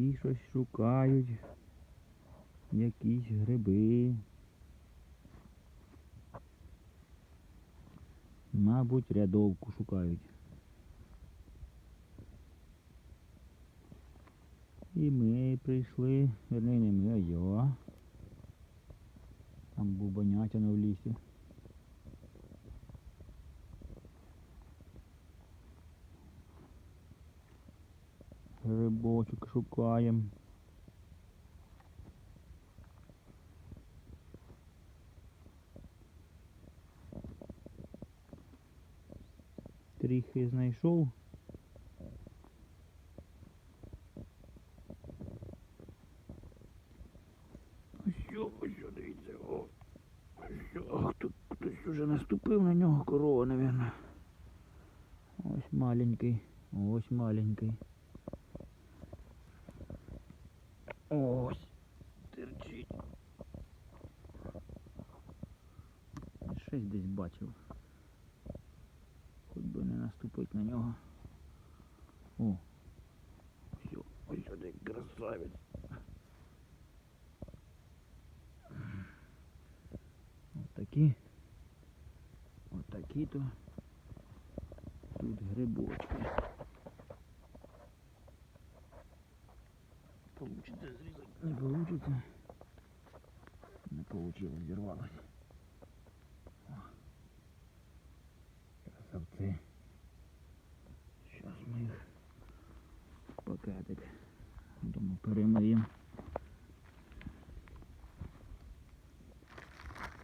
Ті щось шукають. Якісь гриби. Мабуть, рядовку шукають. І ми прийшли, верні не ми, а я. Там бубонятина в лісі. Грибочок шукаємо. Трохи знайшов. Ось що, ось що, дивіться, о. Ось що, ах, тут хтось уже наступив на нього, корова, напевно. Ось маленький, ось маленький. Ось. Терчить. Щось десь бачив. Хоч би не наступить на нього. О. Все, ось сюди красавець. Ось такі. Ось такі то. Тут грибочки. Получится? Не получится. Не получилось. Красавці. Зараз ми їх в пакетик. Думаю, перемиємо.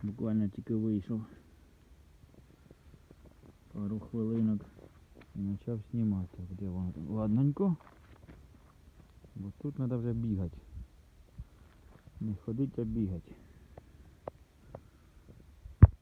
Буквально тільки вийшов. Пару хвилинок і почав знімати. Де воно? Ладненько. Тут треба вже бігати. Не ходити, а бігати.